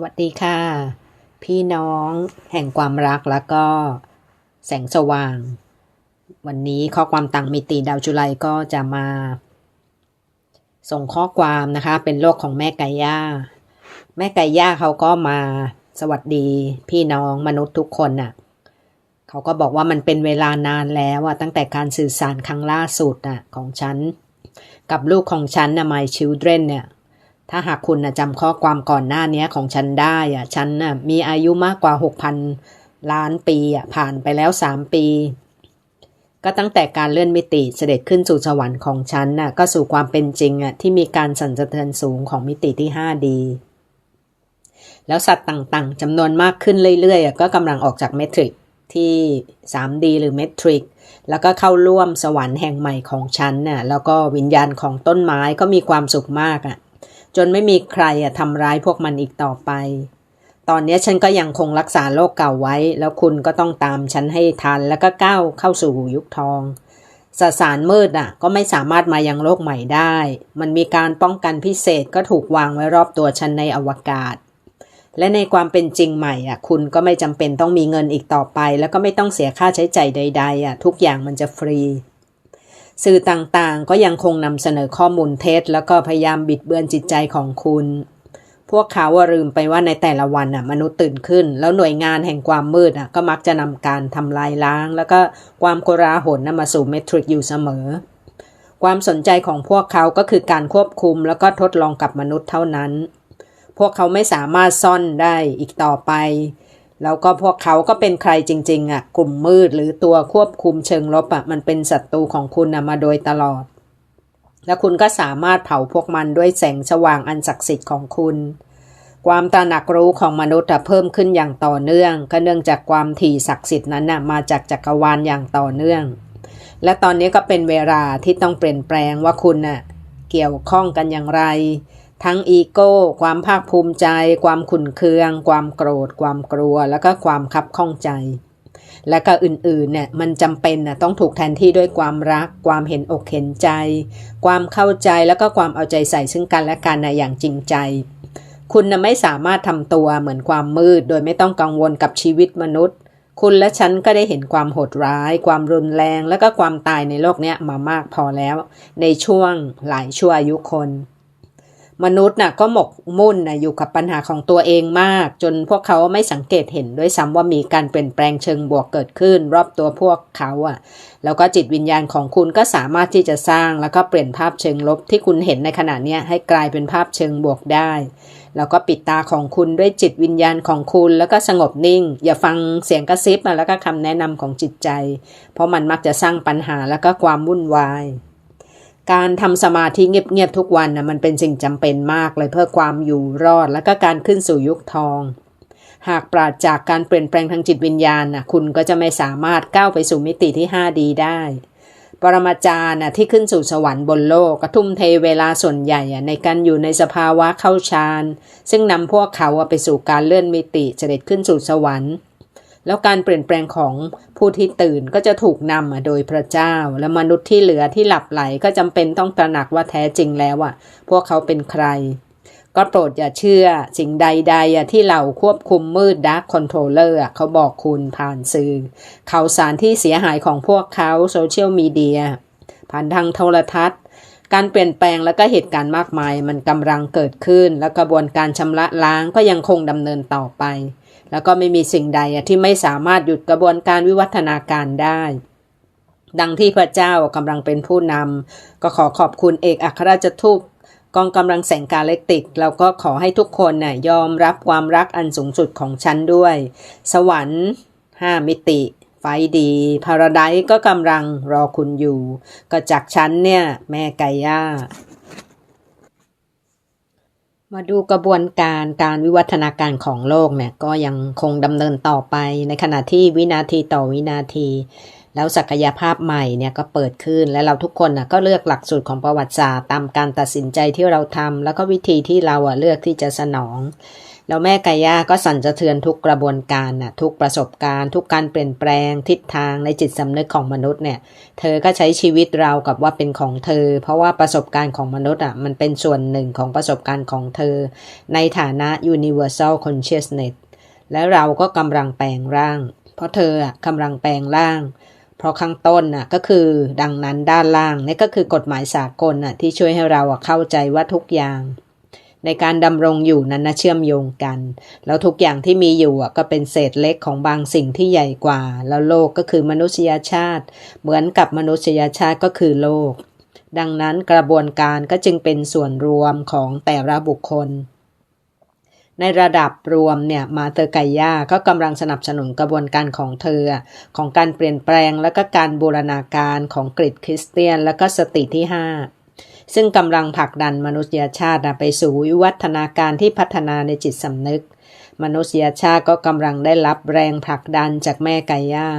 สวัสดีค่ะ พี่น้องแห่งความรักแล้วก็แสงสว่าง วันนี้ข้อความต่างมิติดาวจุไลก็จะมา ส่งข้อความนะคะ เป็นโลกของแม่ไก่ย่า แม่ไก่ย่าเขาก็มาสวัสดี พี่น้องมนุษย์ทุกคนน่ะเขาก็บอกว่ามันเป็นเวลานานแล้วอะตั้งแต่การสื่อสารครั้งล่าสุดน่ะของฉัน กับลูกของฉันนะ My Children เนี่ย ถ้าหากคุณนะจำข้อความก่อนหน้านี้ของฉันได้อะฉันนะมีอายุมากกว่า 6,000 ล้านปีอะผ่านไปแล้ว 3 ปี ก็ตั้งแต่การเลื่อนมิติเสด็จขึ้นสู่สวรรค์ของฉันน่ะก็สู่ความเป็นจริงอะที่มีการสั่นสะเทือนสูงของมิติที่ 5D แล้วสัตว์ต่างๆจำนวนมากขึ้นเรื่อยๆ ก็กำลังออกจากเมทริกที่ 3D หรือเมทริกแล้วก็เข้าร่วมสวรรค์แห่งใหม่ของฉันน่ะแล้วก็วิญญาณของต้นไม้ก็มีความสุขมากอะ จนไม่มีใครอะทำร้ายพวกมันอีกต่อไป ตอนนี้ฉันก็ยังคงรักษาโลกเก่าไว้ แล้วคุณก็ต้องตามฉันให้ทันแล้วก็ก้าวเข้าสู่ยุคทองสสารมืดอะ ก็ไม่สามารถมายังโลกใหม่ได้ มันมีการป้องกันพิเศษก็ถูกวางไว้รอบตัวฉันในอวกาศ และในความเป็นจริงใหม่อะ คุณก็ไม่จำเป็นต้องมีเงินอีกต่อไป แล้วก็ไม่ต้องเสียค่าใช้จ่ายใด ๆ อะ ทุกอย่างมันจะฟรี สื่อต่างๆ ก็ยังคงนำเสนอข้อมูลเท็จ แล้วก็พยายามบิดเบือนจิตใจของคุณ พวกเขาว่าลืมไปว่าในแต่ละวันอะมนุษย์ตื่นขึ้น แล้วหน่วยงานแห่งความมืดอะก็มักจะนำการทำลายล้าง แล้วก็ความโกราหลนำมาสู่เมทริกอยู่เสมอ ความสนใจของพวกเขาก็คือการควบคุมแล้วก็ทดลองกับมนุษย์เท่านั้น พวกเขาไม่สามารถซ่อนได้อีกต่อไป แล้วก็พวกเขาก็เป็นใครจริง ๆอะ กลุ่มมืดหรือตัวควบคุมเชิงลบอะมันเป็นศัตรูของคุณอะมาโดยตลอด และคุณก็สามารถเผาพวกมันด้วยแสงสว่างอันศักดิ์สิทธิ์ของคุณ ความตระหนักรู้ของมนุษย์เพิ่มขึ้นอย่างต่อเนื่อง ก็เนื่องจากความถี่ศักดิ์สิทธิ์นั้นน่ะมาจากจักรวาลอย่างต่อเนื่อง และตอนนี้ก็เป็นเวลาที่ต้องเปลี่ยนแปลงว่าคุณน่ะเกี่ยวข้องกันอย่างไร ทั้งอีโก้ ความภาคภูมิใจ ความขุ่นเคือง ความโกรธ ความกลัว แล้วก็ความคับข้องใจ และก็อื่นๆเนี่ยมันจำเป็นน่ะต้องถูกแทนที่ด้วยความรัก ความเห็นอกเห็นใจ ความเข้าใจแล้วก็ความเอาใจใส่ซึ่งกันและกันนะอย่างจริงใจ คุณนะไม่สามารถทำตัวเหมือนความมืด โดยไม่ต้องกังวลกับชีวิตมนุษย์ คุณและฉันก็ได้เห็นความโหดร้าย ความรุนแรง และก็ความตายในโลกนี้มามากพอแล้ว ในช่วงหลายชั่วอายุคน มนุษย์น่ะก็หมกมุ่นน่ะอยู่กับปัญหาของตัวเองมาก จนพวกเขาไม่สังเกตเห็นด้วยซ้ำว่ามีการเปลี่ยนแปลงเชิงบวกเกิดขึ้น รอบตัวพวกเขาอะ แล้วก็จิตวิญญาณของคุณก็สามารถที่จะสร้างแล้วก็เปลี่ยนภาพเชิงลบที่คุณเห็นในขณะนี้ให้กลายเป็นภาพเชิงบวกได้ แล้วก็ปิดตาของคุณด้วยจิตวิญญาณของคุณแล้วก็สงบนิ่ง อย่าฟังเสียงกระซิบแล้วก็คำแนะนำของจิตใจ เพราะมันมักจะสร้างปัญหาแล้วก็ความวุ่นวาย การทำสมาธิเงียบๆทุกวันนะมันเป็นสิ่งจำเป็นมากเลยเพื่อความอยู่รอดแล้วก็การขึ้นสู่ยุคทอง หากปราศจากการเปลี่ยนแปลงทางจิตวิญญาณนะคุณก็จะไม่สามารถก้าวไปสู่มิติที่ 5 ดีได้ ปรมาจารย์นะที่ขึ้นสู่สวรรค์บนโลกก็ทุ่มเทเวลาส่วนใหญ่อะในการอยู่ในสภาวะเข้าฌานซึ่งนำพวกเขาไปสู่การเลื่อนมิติเสด็จขึ้นสู่สวรรค์ แล้วการเปลี่ยนแปลงของผู้ที่ตื่นก็จะถูกนำมาโดยพระเจ้า และมนุษย์ที่เหลือที่หลับไหลก็จำเป็นต้องตระหนักว่าแท้จริงแล้วอะ พวกเขาเป็นใคร ก็โปรดอย่าเชื่อสิ่งใดๆอะที่เหล่าควบคุมมืดดักคอนโทรลเลอร์เขาบอกคุณผ่านสื่อข่าวสารที่เสียหายของพวกเขาโซเชียลมีเดียผ่านทางโทรทัศน์การเปลี่ยนแปลงและก็เหตุการณ์มากมายมันกำลังเกิดขึ้น และกระบวนการชำระล้างก็ยังคงดำเนินต่อไป แล้วก็ไม่มีสิ่งใดที่ไม่สามารถหยุดกระบวนการวิวัฒนาการได้ ดังที่พระเจ้ากำลังเป็นผู้นำก็ขอขอบคุณเอกอัครราชทูตกองกำลังแสงกาเล็กติกแล้วก็ขอให้ทุกคนน่ยยอมรับความรักอันสูงสุดของฉันด้วย สวรรค์ห้ามิติ ไฟดีพาราไดก็กำลังรอคุณอยู่ ก็จากฉันเนี่ย แม่ไก่ย่า มาดูกระบวนการการวิวัฒนาการของโลกเนี่ยก็ยังคงดำเนินต่อไปในขณะที่วินาทีต่อวินาที แล้วศักยภาพใหม่เนี่ยก็เปิดขึ้นและเราทุกคนนะก็เลือกหลักสูตรของประวัติศาสตร์ตามการตัดสินใจที่เราทำแล้วก็วิธีที่เราอะเลือกที่จะสนอง แล้วแม่กายาก็สั่นสะเทือนทุกกระบวนการน่ะทุกประสบการณ์ ทุกการเปลี่ยนแปลงทิศทางในจิตสำนึกของมนุษย์เนี่ย เธอก็ใช้ชีวิตเรากับว่าเป็นของเธอ เพราะว่าประสบการณ์ของมนุษย์อะมันเป็นส่วนหนึ่งของประสบการณ์ของเธอ ในฐานะ universal consciousness แล้วเราก็กำลังแปลงร่าง เพราะเธออะกำลังแปลงร่าง เพราะข้างต้นน่ะก็คือดังนั้นด้านล่างนี่ก็คือกฎหมายสากลน่ะที่ช่วยให้เราเข้าใจว่าทุกอย่าง ในการดำรงอยู่นั้นนะเชื่อมโยงกัน แล้วทุกอย่างที่มีอยู่ก็เป็นเศษเล็กของบางสิ่งที่ใหญ่กว่า แล้วโลกก็คือมนุษยชาติ เหมือนกับมนุษยชาติก็คือโลก ดังนั้นกระบวนการก็จึงเป็นส่วนรวมของแต่ละบุคคลในระดับรวมเนี่ยมาเตอร์ไกย่าก็กำลังสนับสนุนกระบวนการของเธอ ของการเปลี่ยนแปลงและก็การบูรณาการของกริดคริสเตียน และก็สติที่ 5 ซึ่งกำลังผลักดันมนุษยชาติไปสู่วิวัฒนาการที่พัฒนาในจิตสำนึก มนุษยชาติก็กำลังได้รับแรงผลักดันจากแม่ไก่ย่า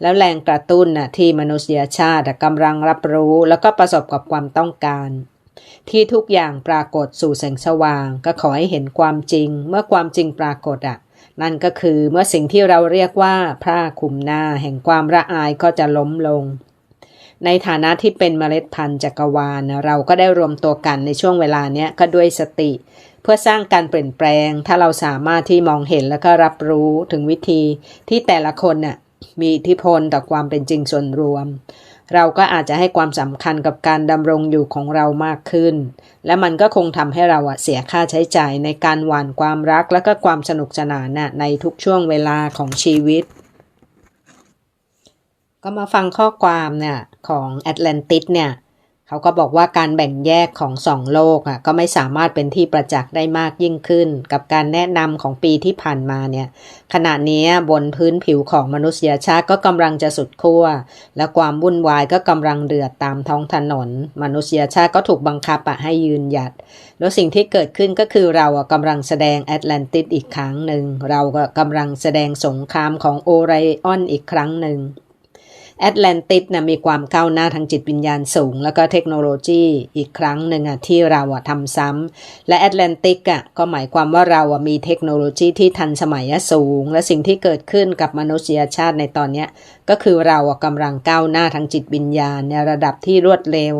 แล้วแรงกระตุ้นนะที่มนุษยชาติกำลังรับรู้แล้วก็ประสบกับความต้องการ ที่ทุกอย่างปรากฏสู่แสงสว่าง ก็ขอให้เห็นความจริง เมื่อความจริงปรากฏอะ นั่นก็คือเมื่อสิ่งที่เราเรียกว่าผ้าคลุมหน้าแห่งความระอายก็จะล้มลง ในฐานะที่เป็นเมล็ดพันธุ์จักรวาล เราก็ได้รวมตัวกันในช่วงเวลาเนี้ยก็ด้วยสติ เพื่อสร้างการเปลี่ยนแปลง ถ้าเราสามารถที่มองเห็นแล้วก็รับรู้ถึงวิธีที่แต่ละคนน่ะมีอิทธิพลต่อความเป็นจริงส่วนรวม เราก็อาจจะให้ความสำคัญกับการดำรงอยู่ของเรามากขึ้น และมันก็คงทำให้เราเสียค่าใช้จ่ายในการหว่านความรักและก็ความสนุกสนานในทุกช่วงเวลาของชีวิต ก็มาฟังข้อความเนี่ยของแอตแลนติสเนี่ยเขาก็บอกว่าการแบ่งแยกของสองโลกอะก็ไม่สามารถเป็นที่ประจักษ์ได้มากยิ่งขึ้น กับการแนะนำของปีที่ผ่านมาเนี่ยขณะนี้บนพื้นผิวของมนุษยชาติก็กำลังจะสุดขั้ว และความวุ่นวายก็กำลังเดือดตามท้องถนน มนุษยชาติก็ถูกบังคับอะให้ยืนหยัด แล้วสิ่งที่เกิดขึ้นก็คือเราอะกำลังแสดงแอตแลนติสอีกครั้งหนึ่งเราก็กำลังแสดงสงครามของโอไรออนอีกครั้งหนึ่ง แอตแลนติสนะมีความก้าวหน้าทางจิตวิญญาณสูง แล้วก็เทคโนโลยีอีกครั้งหนึ่งอะที่เราอะทำซ้ำและแอตแลนติกอะก็หมายความว่าเราอะมีเทคโนโลยีที่ทันสมัยสูง และสิ่งที่เกิดขึ้นกับมนุษยชาติในตอนนี้ก็คือเราอะกำลังก้าวหน้าทางจิตวิญญาณในระดับที่รวดเร็ว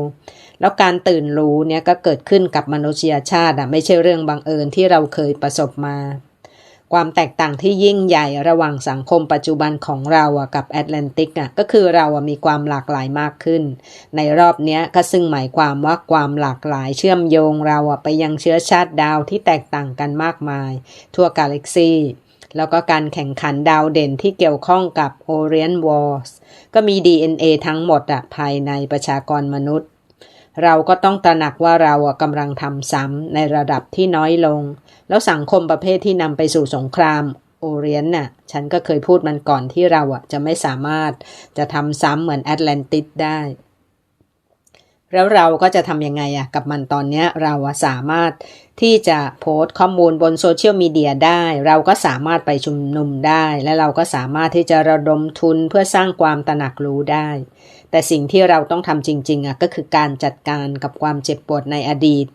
แล้วการตื่นรู้เนี่ยก็เกิดขึ้นกับมนุษยชาติอะไม่ใช่เรื่องบังเอิญที่เราเคยประสบมา ความแตกต่างที่ยิ่งใหญ่ระหว่างสังคมปัจจุบันของเรากับแอตแลนติกก็คือเรามีความหลากหลายมากขึ้น ในรอบนี้ก็ซึ่งหมายความว่าความหลากหลายเชื่อมโยงเราไปยังเชื้อชาติดาวที่แตกต่างกันมากมาย ทั่วกาแล็กซีแล้วก็การแข่งขันดาวเด่นที่เกี่ยวข้องกับ Orient Wars ก็มี DNA ทั้งหมดอะภายในประชากรมนุษย์ เราก็ต้องตระหนักว่าเรากำลังทำซ้ำในระดับที่น้อยลง แล้วสังคมประเภทที่นำไปสู่สงครามโอเรียนน่ะ ฉันก็เคยพูดมันก่อนที่เราอะจะไม่สามารถจะทำซ้ำเหมือนแอตแลนติสได้ แล้วเราก็จะทำยังไงอะกับมันตอนนี้เราสามารถที่จะโพสต์ข้อมูลบนโซเชียลมีเดียได้ เราก็สามารถไปชุมนุมได้ และเราก็สามารถที่จะระดมทุนเพื่อสร้างความตระหนักรู้ได้ แต่สิ่งที่เราต้องทำจริงๆอะก็คือการจัดการกับความเจ็บปวดในอดีต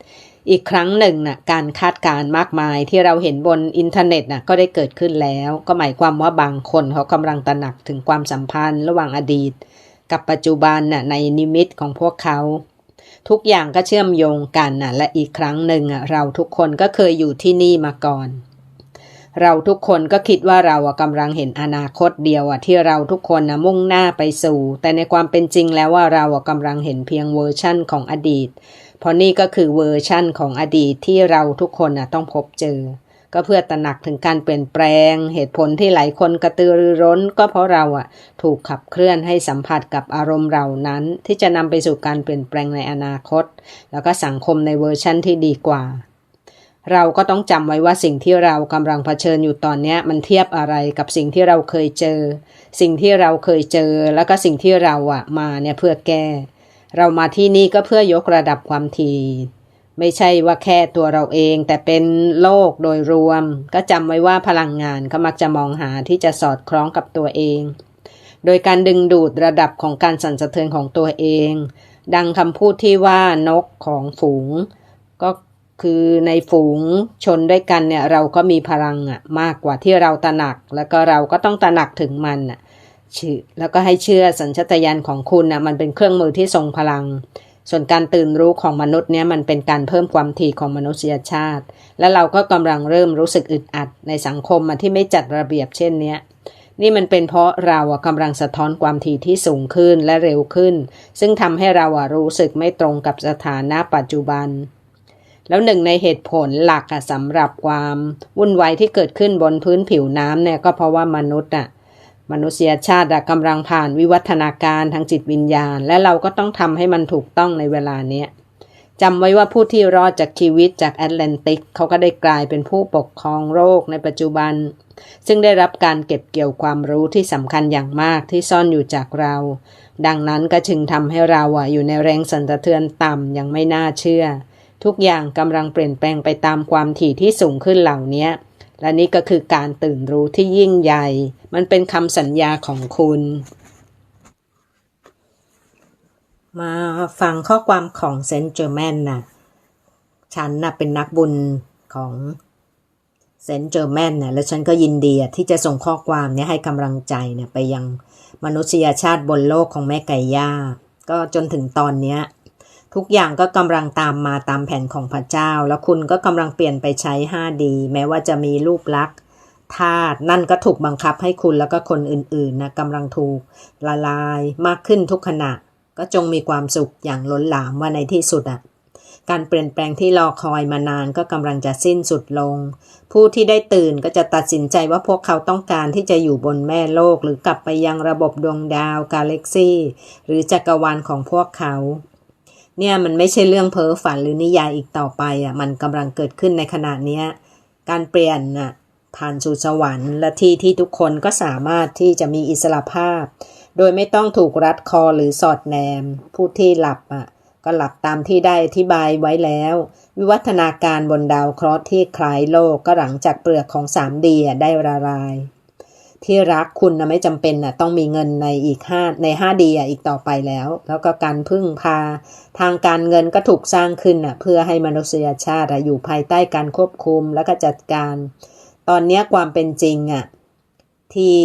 อีกครั้งหนึ่งนะ่ะการคาดการมากมายที่เราเห็นบนอินเทอร์เน็ตนะ่ะก็ได้เกิดขึ้นแล้ว ก็หมายความว่าบางคนเขากำลังตระหนักถึงความสัมพันธ์ ระหว่างอดีต กับปัจจุบันน่ะในนิมิตของพวกเขา ทุกอย่างก็เชื่อมโยงกันน่ะและอีกครั้งหนึ่งเราทุกคนก็เคยอยู่ที่นี่มาก่อน เราทุกคนก็คิดว่าเรากำลังเห็นอนาคตเดียวที่เราทุกคนนะมุ่งหน้าไปสู่ แต่ในความเป็นจริงแล้วว่าเรากำลังเห็นเพียงเวอร์ชั่นของอดีต เพราะนี่ก็คือเวอร์ชั่นของอดีตที่เราทุกคนต้องพบเจอ ก็เพื่อตระหนักถึงการเปลี่ยนแปลง เหตุผลที่หลายคนกระตือรือร้น ก็เพราะเราอะถูกขับเคลื่อนให้สัมผัสกับอารมณ์เหล่านั้น ที่จะนำไปสู่การเปลี่ยนแปลงในอนาคต แล้วก็สังคมในเวอร์ชั่นที่ดีกว่า เราก็ต้องจำไว้ว่าสิ่งที่เรากำลังเผชิญอยู่ตอนนี้มันเทียบอะไรกับสิ่งที่เราเคยเจอ สิ่งที่เราเคยเจอ แล้วก็สิ่งที่เราอะมาเนี่ยเพื่อแก้ เรามาที่นี่ก็เพื่อยกระดับความถี่ ไม่ใช่ว่าแค่ตัวเราเอง แต่เป็นโลกโดยรวม ก็จำไว้ว่าพลังงานเขามักจะมองหาที่จะสอดคล้องกับตัวเอง โดยการดึงดูดระดับของการสั่นสะเทือนของตัวเอง ดังคำพูดที่ว่านกของฝูง ก็คือในฝูงชนด้วยกันเนี่ยเราก็มีพลังอะมากกว่าที่เราตระหนัก แล้วก็เราก็ต้องตระหนักถึงมันอะแล้วก็ให้เชื่อสัญชตาตญาณของคุณนะมันเป็นเครื่องมือที่ทรงพลัง ส่วนการตื่นรู้ของมนุษย์เนี่ยมันเป็นการเพิ่มความถี่ของมนุษยชาติ และเราก็กำลังเริ่มรู้สึกอึดอัดในสังคมที่ไม่จัดระเบียบเช่นเนี้ยนี่มันเป็นเพราะเรากำลังสะท้อนความถี่ที่สูงขึ้นและเร็วขึ้น ซึ่งทำให้เรารู้สึกไม่ตรงกับสถานะปัจจุบัน แล้วหนึ่งในเหตุผลหลักสำหรับความวุ่นวายที่เกิดขึ้นบนพื้นผิวน้ำเนี่ยก็เพราะว่ามนุษย์อะ มนุษยชาติกำลังผ่านวิวัฒนาการทางจิตวิญญาณ และเราก็ต้องทำให้มันถูกต้องในเวลาเนี้ยจำไว้ว่าผู้ที่รอดจากชีวิตจากแอตแลนติก เขาก็ได้กลายเป็นผู้ปกครองโรคในปัจจุบัน ซึ่งได้รับการเก็บเกี่ยวความรู้ที่สำคัญอย่างมากที่ซ่อนอยู่จากเรา ดังนั้นก็จึงทำให้เราอยู่ในแรงสั่นสะเทือนต่ำย่างไม่น่าเชื่อ ทุกอย่างกำลังเปลี่ยนแปลงไปตามความถี่ที่สูงขึ้นเหล่านี้ และนี่ก็คือการตื่นรู้ที่ยิ่งใหญ่ มันเป็นคำสัญญาของคุณ มาฟังข้อความของเซนต์เจอร์แมนนะฉันนะเป็นนักบุญของเซนต์เจอร์แมนนะและฉันก็ยินดีที่จะส่งข้อความนี้ให้กำลังใจเนี่ยไปยังมนุษยชาติบนโลกของแม่ไก่ย่า ก็จนถึงตอนนี้ ทุกอย่างก็กำลังตามมาตามแผนของพระเจ้า แล้วคุณก็กำลังเปลี่ยนไปใช้ 5D แม้ว่าจะมีรูปลักษณ์ธาตุนั่นก็ถูกบังคับให้คุณแล้วก็คนอื่นๆนะกำลังถูกละลายมากขึ้นทุกขณะ ก็จงมีความสุขอย่างล้นหลามว่าในที่สุดอะการเปลี่ยนแปลงที่รอคอยมานานก็กำลังจะสิ้นสุดลง ผู้ที่ได้ตื่นก็จะตัดสินใจว่าพวกเขาต้องการที่จะอยู่บนแม่โลกหรือกลับไปยังระบบดวงดาวกาแล็กซี่ หรือจักรวาลของพวกเขา เนี่ยมันไม่ใช่เรื่องเพ้อฝันหรือนิยายอีกต่อไปอะมันกำลังเกิดขึ้นในขณะนี้การเปลี่ยนอะผ่านสู่สวรรค์และที่ที่ทุกคนก็สามารถที่จะมีอิสระภาพ โดยไม่ต้องถูกรัดคอหรือสอดแนม ผู้ที่หลับอะก็หลับตามที่ได้อธิบายไว้แล้ว วิวัฒนาการบนดาวเคราะห์ที่คล้ายโลกก็หลังจากเปลือกของ 3D ได้ละลาย ที่รักคุณนะไม่จำเป็นนะต้องมีเงินในอีกห้าในห้าดีอะอีกต่อไปแล้ว แล้วก็การพึ่งพา ทางการเงินก็ถูกสร้างขึ้นอะเพื่อให้มนุษยชาติอยู่ภายใต้การควบคุมแล้วก็จัดการ ตอนนี้ความเป็นจริงอะที่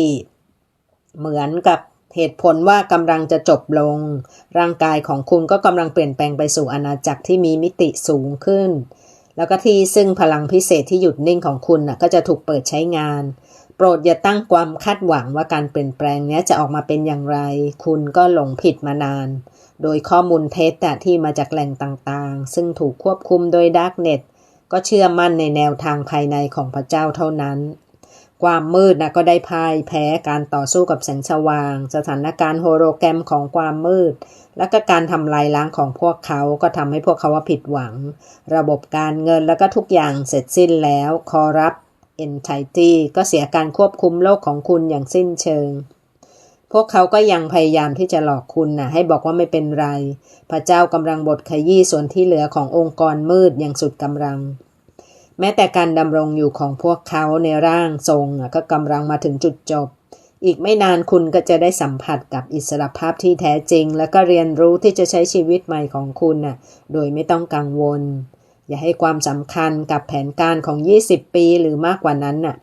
เหมือนกับเหตุผลว่ากำลังจะจบลง ร่างกายของคุณก็กำลังเปลี่ยนแปลงไปสู่อาณาจักรที่มีมิติสูงขึ้น แล้วก็ที่ซึ่งพลังพิเศษที่หยุดนิ่งของคุณน่ะก็จะถูกเปิดใช้งาน โปรดอย่าตั้งความคาดหวังว่าการเปลี่ยนแปลงนี้จะออกมาเป็นอย่างไร คุณก็หลงผิดมานาน โดยข้อมูลเท็จที่มาจากแหล่งต่างๆ ซึ่งถูกควบคุมโดยดาร์กเน็ตก็เชื่อมั่นในแนวทางภายในของพระเจ้าเท่านั้น ความมืดนะก็ได้พ่ายแพ้การต่อสู้กับแสงสว่าง สถานการณ์โฮโลแกรมของความมืด และก็การทำลายล้างของพวกเขาก็ทำให้พวกเขาว่าผิดหวัง ระบบการเงินแล้วก็ทุกอย่างเสร็จสิ้นแล้ว คอรับ เอนไทตี้ก็เสียการควบคุมโลกของคุณอย่างสิ้นเชิง พวกเขาก็ยังพยายามที่จะหลอกคุณนะให้บอกว่าไม่เป็นไร พระเจ้ากำลังบทขยี้ส่วนที่เหลือขององค์กรมืดอย่างสุดกำลัง แม้แต่การดำรงอยู่ของพวกเขาในร่างทรงก็กำลังมาถึงจุดจบ อีกไม่นานคุณก็จะได้สัมผัสกับอิสรภาพที่แท้จริง และก็เรียนรู้ที่จะใช้ชีวิตใหม่ของคุณน่ะ โดยไม่ต้องกังวล อย่าให้ความสำคัญกับแผนการของ 20 ปีหรือมากกว่านั้นน่ะ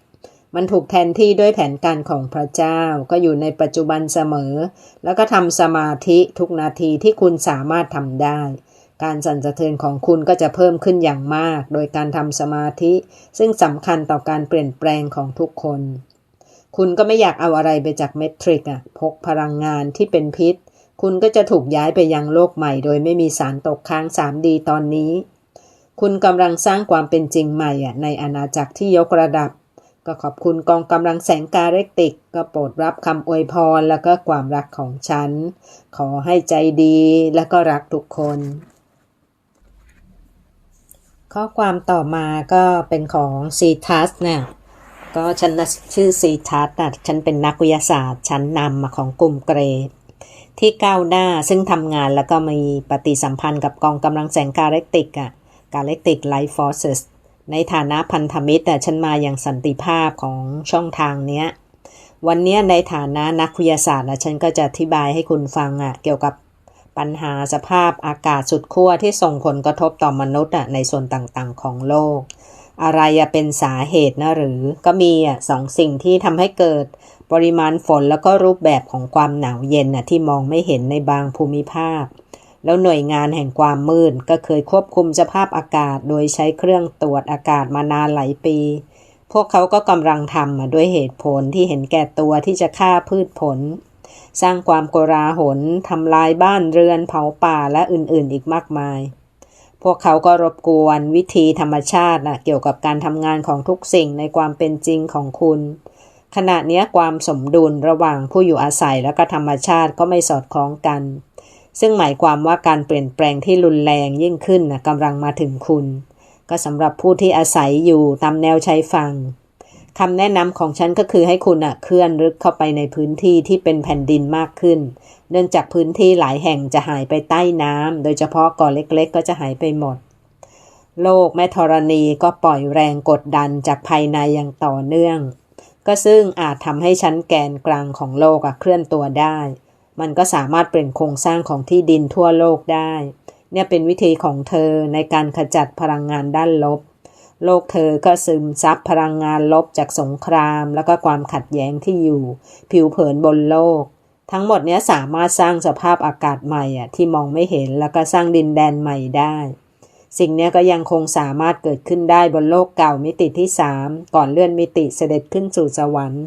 มันถูกแทนที่ด้วยแผนการของพระเจ้า ก็อยู่ในปัจจุบันเสมอ แล้วก็ทำสมาธิทุกนาทีที่คุณสามารถทำได้ การสั่นสะเทือนของคุณก็จะเพิ่มขึ้นอย่างมาก โดยการทำสมาธิ ซึ่งสำคัญต่อการเปลี่ยนแปลงของทุกคน คุณก็ไม่อยากเอาอะไรไปจากเมทริกอะพกพลังงานที่เป็นพิษ คุณก็จะถูกย้ายไปยังโลกใหม่ โดยไม่มีสารตกค้าง 3D ตอนนี้ คุณกำลังสร้างความเป็นจริงใหม่ในอาณาจักรที่ยกระดับ ก็ขอบคุณกองกำลังแสงการเรกติก ก็โปรดรับคำอวยพรแล้วก็ความรักของฉัน ขอให้ใจดีและก็รักทุกคน ข้อความต่อมาก็เป็นของซีทัสเนี่ยก็ฉันชื่อซีทัสนะฉันเป็นนักวิทยาศาสตร์ชั้นนำมาของกลุ่มเกรดที่ก้าวหน้าซึ่งทำงานแล้วก็มีปฏิสัมพันธ์กับกองกำลังแสงการเรกติกอะ่ะ Galactic Life Forces ในฐานะพันธมิตรแต่ฉันมาอย่างสันติภาพของช่องทางเนี้ย วันนี้ในฐานะนักวิทยาศาสตร์นะฉันก็จะอธิบายให้คุณฟังอะ่ะเกี่ยวกับปัญหาสภาพอากาศสุดขั้วที่ส่งผลกระทบต่อมนุษย์อะในส่วนต่างๆ ของโลก อะไรเป็นสาเหตุนะหรือก็มีอะสองสิ่งที่ทำให้เกิดปริมาณฝนแล้วก็รูปแบบของความหนาวเย็นน่ะที่มองไม่เห็นในบางภูมิภาค แล้วหน่วยงานแห่งความมืดก็เคยควบคุมสภาพอากาศ โดยใช้เครื่องตรวจอากาศมานานหลายปี พวกเขาก็กำลังทำด้วยเหตุผลที่เห็นแก่ตัวที่จะฆ่าพืชผล สร้างความโกราหลทำลายบ้านเรือนเผาป่าและอื่นๆ อีกมากมาย พวกเขาก็รบกวนวิธีธรรมชาตินะเกี่ยวกับการทำงานของทุกสิ่งในความเป็นจริงของคุณขณะนี้ความสมดุลระหว่างผู้อยู่อาศัยและก็ธรรมชาติก็ไม่สอดคล้องกัน ซึ่งหมายความว่าการเปลี่ยนแปลงที่รุนแรงยิ่งขึ้นนะกำลังมาถึงคุณ ก็สำหรับผู้ที่อาศัยอยู่ตามแนวชายฝั่งคำแนะนำของฉันก็คือให้คุณอะเคลื่อนลึกเข้าไปในพื้นที่ที่เป็นแผ่นดินมากขึ้น เนื่องจากพื้นที่หลายแห่งจะหายไปใต้น้ำโดยเฉพาะเกาะเล็กๆ ก็จะหายไปหมด โลกแม่ธรณีก็ปล่อยแรงกดดันจากภายในอย่างต่อเนื่อง ก็ซึ่งอาจทำให้ชั้นแกนกลางของโลกเคลื่อนตัวได้ มันก็สามารถเปลี่ยนโครงสร้างของที่ดินทั่วโลกได้ เนี่ยเป็นวิธีของเธอในการขจัดพลังงานด้านลบ โลกเธอก็ซึมซับพลังงานลบจากสงคราม แล้วก็ความขัดแย้งที่อยู่ ผิวเผินบนโลก ทั้งหมดนี้สามารถสร้างสภาพอากาศใหม่อะที่มองไม่เห็นแล้วก็สร้างดินแดนใหม่ได้ สิ่งนี้ก็ยังคงสามารถเกิดขึ้นได้บนโลกเก่ามิติที่สามก่อนเลื่อนมิติเสด็จขึ้นสู่สวรรค์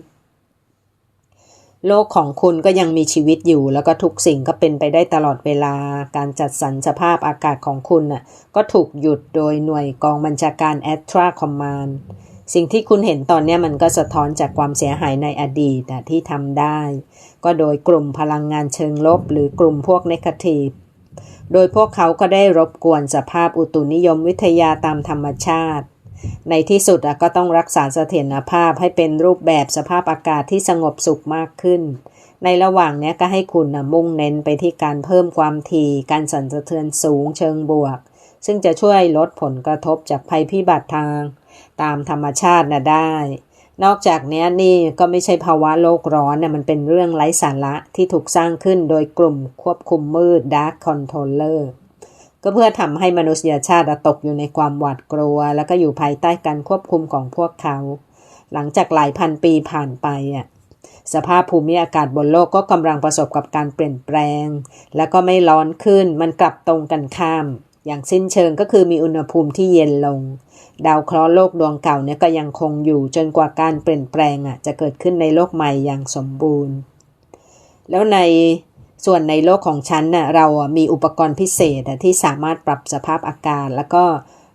โลกของคุณก็ยังมีชีวิตอยู่ แล้วก็ทุกสิ่งก็เป็นไปได้ตลอดเวลา การจัดสรรสภาพอากาศของคุณน่ะก็ถูกหยุดโดยหน่วยกองบัญชาการแอตทราคอมมานสิ่งที่คุณเห็นตอนนี้มันก็สะท้อนจากความเสียหายในอดีตที่ทำได้ ก็โดยกลุ่มพลังงานเชิงลบ หรือกลุ่มพวกเนกาทีฟโดยพวกเขาก็ได้รบกวนสภาพอุตุนิยมวิทยาตามธรรมชาติ ในที่สุดก็ต้องรักษาเสถียรภาพให้เป็นรูปแบบสภาพอากาศที่สงบสุขมากขึ้น ในระหว่างนี้ก็ให้คุณนะมุ่งเน้นไปที่การเพิ่มความถี่ การสั่นสะเทือนสูงเชิงบวก ซึ่งจะช่วยลดผลกระทบจากภัยพิบัติทาง ตามธรรมชาตินะได้ นอกจากนี้นี่ก็ไม่ใช่ภาวะโลกร้อนนะมันเป็นเรื่องไร้สาระที่ถูกสร้างขึ้นโดยกลุ่มควบคุมมืด Dark Controller ก็เพื่อทำให้มนุษยชาติตกอยู่ในความหวาดกลัว แล้วก็อยู่ภายใต้การควบคุมของพวกเขา หลังจากหลายพันปีผ่านไปอะสภาพภูมิอากาศบนโลกก็กำลังประสบกับการเปลี่ยนแปลง แล้วก็ไม่ร้อนขึ้นมันกลับตรงกันข้าม อย่างสิ้นเชิงก็คือมีอุณหภูมิที่เย็นลง ดาวเคราะห์โลกดวงเก่าเนี่ยก็ยังคงอยู่จนกว่าการเปลี่ยนแปลงอะจะเกิดขึ้นในโลกใหม่อย่างสมบูรณ์ แล้วใน ส่วนในโลกของฉันน่ะเรามีอุปกรณ์พิเศษที่สามารถปรับสภาพอากาศ แล้วก็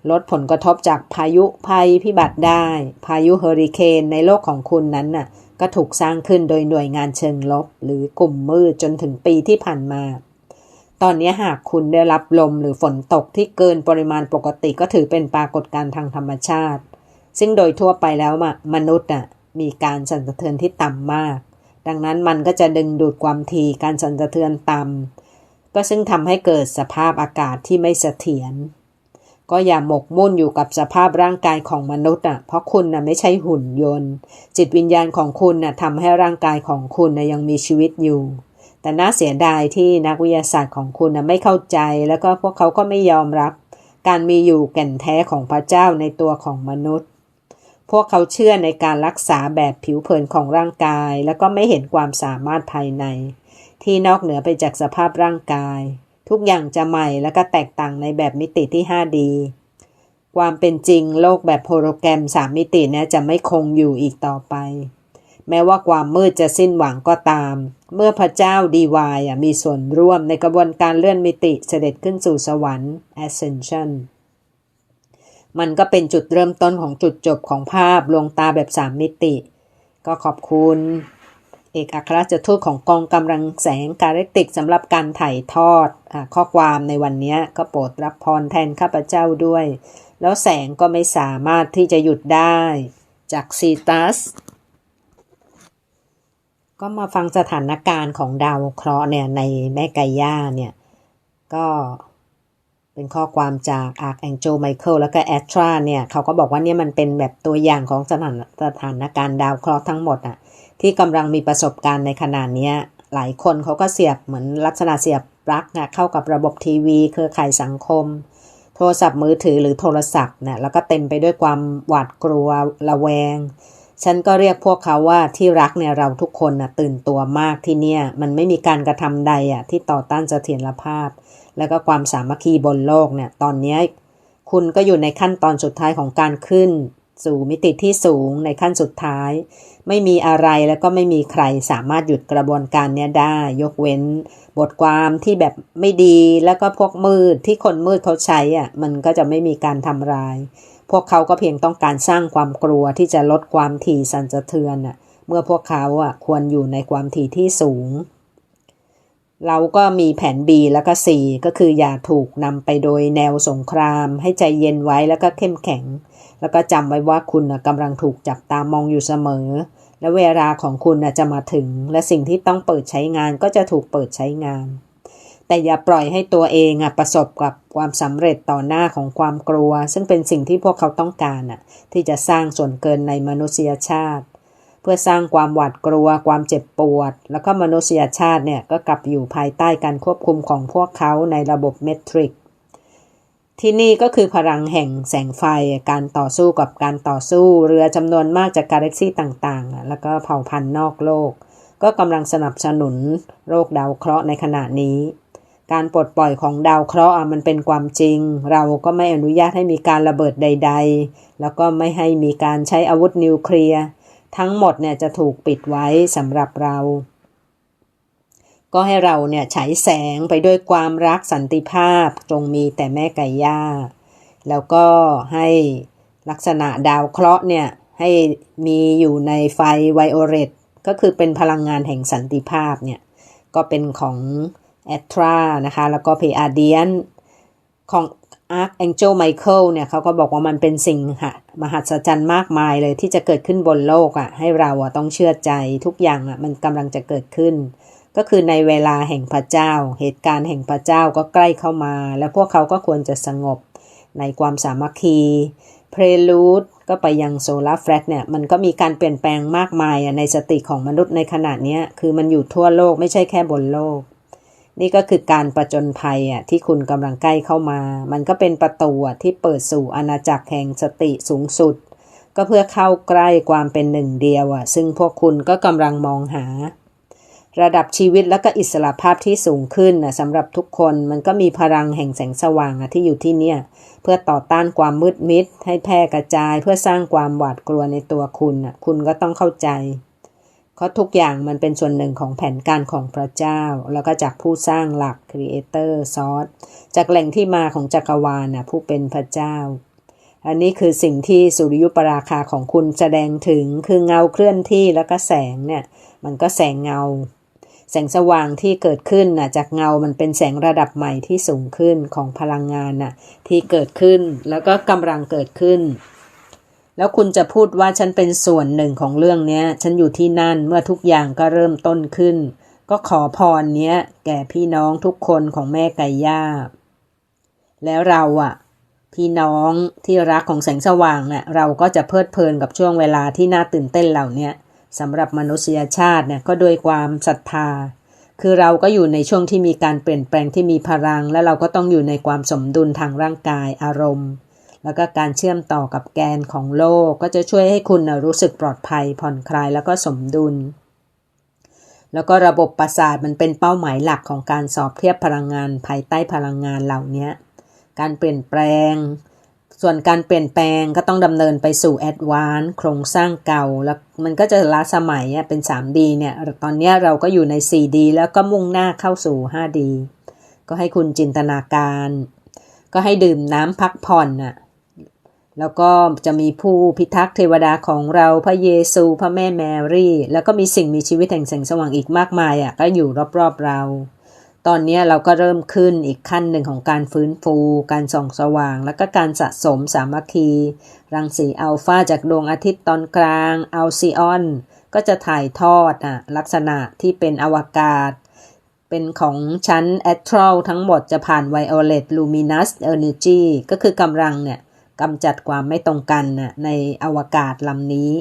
ลดผลกระทบจากพายุภัยพิบัติได้ พายุเฮอริเคนในโลกของคุณนั้นน่ะก็ถูกสร้างขึ้นโดยหน่วยงานเชิงลบ หรือกลุ่มมืดจนถึงปีที่ผ่านมา ตอนนี้หากคุณได้รับลมหรือฝนตกที่เกินปริมาณปกติก็ถือเป็นปรากฏการณ์ทางธรรมชาติ ซึ่งโดยทั่วไปแล้วมนุษย์อะมีการสั่นสะเทือนที่ต่ำมาก ดังนั้นมันก็จะดึงดูดความถี่การสั่นสะเทือนต่ำก็ซึ่งทำให้เกิดสภาพอากาศที่ไม่เสถียรก็อย่าหมกมุ่นอยู่กับสภาพร่างกายของมนุษย์อะ เพราะคุณน่ะไม่ใช่หุ่นยนต์ จิตวิญญาณของคุณน่ะทำให้ร่างกายของคุณน่ะยังมีชีวิตอยู่ แต่น่าเสียดายที่นักวิทยาศาสตร์ของคุณน่ะไม่เข้าใจ แล้วก็พวกเขาก็ไม่ยอมรับ การมีอยู่แก่นแท้ของพระเจ้าในตัวของมนุษย์ พวกเขาเชื่อในการรักษาแบบผิวเผินของร่างกาย แล้วก็ไม่เห็นความสามารถภายใน ที่นอกเหนือไปจากสภาพร่างกาย ทุกอย่างจะใหม่แล้วก็แตกต่างในแบบมิติที่ 5D ความเป็นจริงโลกแบบโฮโลแกรม3มิตินี้จะไม่คงอยู่อีกต่อไป แม้ว่าความมืดจะสิ้นหวังก็ตาม เมื่อพระเจ้าดีวายมีส่วนร่วมในกระบวนการเลื่อนมิติเสด็จขึ้นสู่สวรรค์ ascension มันก็เป็นจุดเริ่มต้นของจุดจบของภาพลวงตาแบบสามมิติ ก็ขอบคุณ เอกอัครราชทูตของกองกำลังแสงการเรติกสำหรับการถ่ายทอดอข้อความในวันนี้ก็โปรดรับพรแทนข้าพเจ้าด้วย แล้วแสงก็ไม่สามารถที่จะหยุดได้ จากซีตัสก็มาฟังสถานการณ์ของดาวเคราะห์เนี่ยในแม่กายาเนี่ย ก็ เป็นข้อความจาก Archangel Michael แล้วก็ Astra เนี่ยเขาก็บอกว่าเนี่ยมันเป็นแบบตัวอย่างของสถานสถานการณ์ดาวเคราะห์ทั้งหมดอะที่กำลังมีประสบการณ์ในขณะนี้หลายคนเขาก็เสียบเหมือนลักษณะเสียบปลั๊กนะเข้ากับระบบทีวี เครือข่ายสังคม โทรศัพท์มือถือหรือโทรศัพท์นะแล้วก็เต็มไปด้วยความหวาดกลัวระแวง ฉันก็เรียกพวกเขาว่าที่รักเนี่ยเราทุกคนนะตื่นตัวมากที่เนี่ย มันไม่มีการกระทำใดอะที่ต่อต้านเสถียรภาพ แล้วก็ความสามัคคีบนโลกเนี่ยตอนนี้คุณก็อยู่ในขั้นตอนสุดท้ายของการขึ้น สู่มิติที่สูงในขั้นสุดท้าย ไม่มีอะไรแล้วก็ไม่มีใครสามารถหยุดกระบวนการนี้ได้ ยกเว้น บทความที่แบบไม่ดีแล้วก็พวกมืดที่คนมืดเขาใช้อะมันก็จะไม่มีการทำลาย พวกเขาก็เพียงต้องการสร้างความกลัวที่จะลดความถี่สั่นสะเทือนอะเมื่อพวกเขาอะควรอยู่ในความถี่ที่สูง เราก็มีแผน B แล้วก็ C ก็คืออย่าถูกนำไปโดยแนวสงคราม ให้ใจเย็นไว้แล้วก็เข้มแข็ง แล้วก็จำไว้ว่าคุณกำลังถูกจับตามองอยู่เสมอ และเวลาของคุณจะมาถึง และสิ่งที่ต้องเปิดใช้งานก็จะถูกเปิดใช้งาน แต่อย่าปล่อยให้ตัวเองประสบกับความสำเร็จต่อหน้าของความกลัว ซึ่งเป็นสิ่งที่พวกเขาต้องการที่จะสร้างส่วนเกินในมนุษยชาติ เพื่อสร้างความหวาดกลัวความเจ็บปวด แล้วก็มนุษยชาติเนี่ยก็กลับอยู่ภายใต้การควบคุมของพวกเขาในระบบเมทริก ที่นี่ก็คือพลังแห่งแสงไฟการต่อสู้กับการต่อสู้ เรือจำนวนมากจากกาแล็กซี่ต่างๆ แล้วก็เผ่าพันธุ์นอกโลก ก็กำลังสนับสนุนโรคดาวเคราะห์ในขณะนี้การปลดปล่อยของดาวเคราะห์มันเป็นความจริง เราก็ไม่อนุญาตให้มีการระเบิดใด ๆ แล้วก็ไม่ให้มีการใช้อาวุธนิวเคลียร์ ทั้งหมดเนี่ยจะถูกปิดไว้สำหรับเรา ก็ให้เราเนี่ยฉายแสงไปด้วยความรักสันติภาพจงมีแต่แม่ไก่ย่า แล้วก็ให้ลักษณะดาวเคราะห์เนี่ยให้มีอยู่ในไฟไวโอเลตก็คือเป็นพลังงานแห่งสันติภาพเนี่ยก็เป็นของแอตรานะคะ แล้วก็เพอาเดียนของ อาร์คแองเจลไมเคิลเนี่ยเขาก็บอกว่ามันเป็นสิ่งมหัศจรรย์มากมายเลยที่จะเกิดขึ้นบนโลกอะ่ะ ให้เราอะต้องเชื่อใจทุกอย่างอะมันกำลังจะเกิดขึ้น ก็คือในเวลาแห่งพระเจ้า เหตุการณ์แห่งพระเจ้าก็ใกล้เข้ามา และพวกเขาก็ควรจะสงบในความสามัคคีเพรลูดก็ไปยังโซลาร์แฟลกเนี่ยมันก็มีการเปลี่ยนแปลงมากมายในสติของมนุษย์ในขณะนี้คือมันอยู่ทั่วโลกไม่ใช่แค่บนโลก นี่ก็คือการประจนภัยอะที่คุณกำลังใกล้เข้ามา มันก็เป็นประตูที่เปิดสู่อาณาจักรแห่งสติสูงสุด ก็เพื่อเข้าใกล้ความเป็นหนึ่งเดียวอะซึ่งพวกคุณก็กำลังมองหา ระดับชีวิตและก็อิสระภาพที่สูงขึ้นนะสำหรับทุกคนมันก็มีพลังแห่งแสงสว่างที่อยู่ที่เนี่ย เพื่อต่อต้านความมืดมิดให้แพร่กระจายเพื่อสร้างความหวาดกลัวในตัวคุณนะคุณก็ต้องเข้าใจ เพราะทุกอย่างมันเป็นส่วนหนึ่งของแผนการของพระเจ้า แล้วก็จากผู้สร้างหลัก Creator Source จากแหล่งที่มาของจักรวาลนะผู้เป็นพระเจ้า อันนี้คือสิ่งที่สุริยุปราคาของคุณแสดงถึงคือเงาเคลื่อนที่แล้วก็แสงเนี่ย มันก็แสงเงา แสงสว่างที่เกิดขึ้นนะจากเงามันเป็นแสงระดับใหม่ที่สูงขึ้นของพลังงานนะที่เกิดขึ้นแล้วก็กำลังเกิดขึ้น แล้วคุณจะพูดว่าฉันเป็นส่วนหนึ่งของเรื่องนี้ฉันอยู่ที่นั่นเมื่อทุกอย่างก็เริ่มต้นขึ้น ก็ขอพรเนี้ย แก่พี่น้องทุกคนของแม่ไก่ย่า แล้วเราอะพี่น้องที่รักของแสงสว่างเนะ่ยเราก็จะเพลิดเพลินกับช่วงเวลาที่น่าตื่นเต้นเหล่านี้สำหรับมนุษยชาติเนี่ยก็โดยความศรัทธา คือเราก็อยู่ในช่วงที่มีการเปลี่ยนแปลงที่มีพลัง และเราก็ต้องอยู่ในความสมดุลทางร่างกายอารมณ์ แล้วก็การเชื่อมต่อกับแกนของโลกก็จะช่วยให้คุณรู้สึกปลอดภัยผ่อนคลายแล้วก็สมดุล แล้วก็ระบบประสาทมันเป็นเป้าหมายหลักของการสอบเทียบพลังงานภายใต้พลังงานเหล่านี้การเปลี่ยนแปลง ส่วนการเปลี่ยนแปลงก็ต้องดำเนินไปสู่แอดวานซ์โครงสร้างเก่า แล้วมันก็จะล้าสมัยเป็น 3D เนี่ย ตอนนี้เราก็อยู่ใน 4D แล้วก็มุ่งหน้าเข้าสู่ 5D ก็ให้คุณจินตนาการ ก็ให้ดื่มน้ำพักผ่อนน่ะ แล้วก็จะมีผู้พิทักษ์เทวดาของเราพระเยซูพระแม่แมรี่ แล้วก็มีสิ่งมีชีวิตแห่งแสงสว่างอีกมากมายอะก็อยู่รอบๆเรา ตอนนี้เราก็เริ่มขึ้นอีกขั้นหนึ่งของการฟื้นฟู การส่องสว่าง แล้วก็การสะสมสามัคคี รังสีอัลฟาจากดวงอาทิตย์ตอนกลางอัลซีออน ก็จะถ่ายทอดอะลักษณะที่เป็นอวกาศ เป็นของชั้น Astral ทั้งหมดจะผ่าน Violet Luminous Energy ก็คือกำลังเนี่ย กำจัดความไม่ตรงกันน่ะในอวกาศลำนี้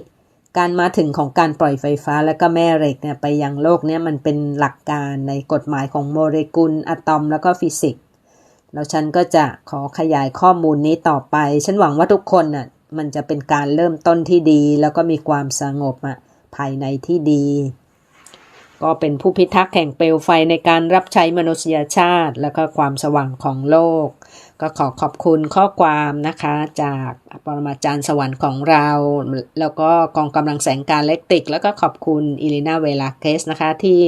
การมาถึงของการปล่อยไฟฟ้าและก็แม่เหล็กเนี่ยไปยังโลกเนี่ยมันเป็นหลักการในกฎหมายของโมเลกุลอะตอมแล้วก็ฟิสิกส์แล้วฉันก็จะขอขยายข้อมูลนี้ต่อไป ฉันหวังว่าทุกคนน่ะมันจะเป็นการเริ่มต้นที่ดี แล้วก็มีความสงบอะภายในที่ดี ก็เป็นผู้พิทักษ์แห่งเปลวไฟในการรับใช้มนุษยชาติ แล้วก็ความสว่างของโลก ก็ขอขอบคุณข้อความนะคะจากปรมาจารย์สวรรค์ของเรา แล้วก็กองกำลังแสงการเล็กติก แล้วก็ขอบคุณอิลินาเวลาเกสนะคะที่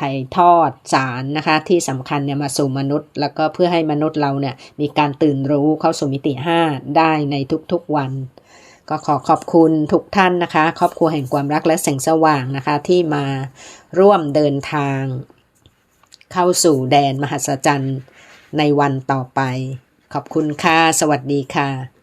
ถ่ายทอดสารนะคะที่สำคัญเนี่ยมาสู่มนุษย์ แล้วก็เพื่อให้มนุษย์เราเนี่ยมีการตื่นรู้เข้าสู่มิติ 5 ได้ในทุกๆวัน ก็ขอขอบคุณทุกท่านนะคะ ครอบครัวแห่งความรักและแสงสว่างนะคะ ที่มาร่วมเดินทาง เข้าสู่แดนมหัศจรรย์ในวันต่อไป ขอบคุณค่ะ สวัสดีค่ะ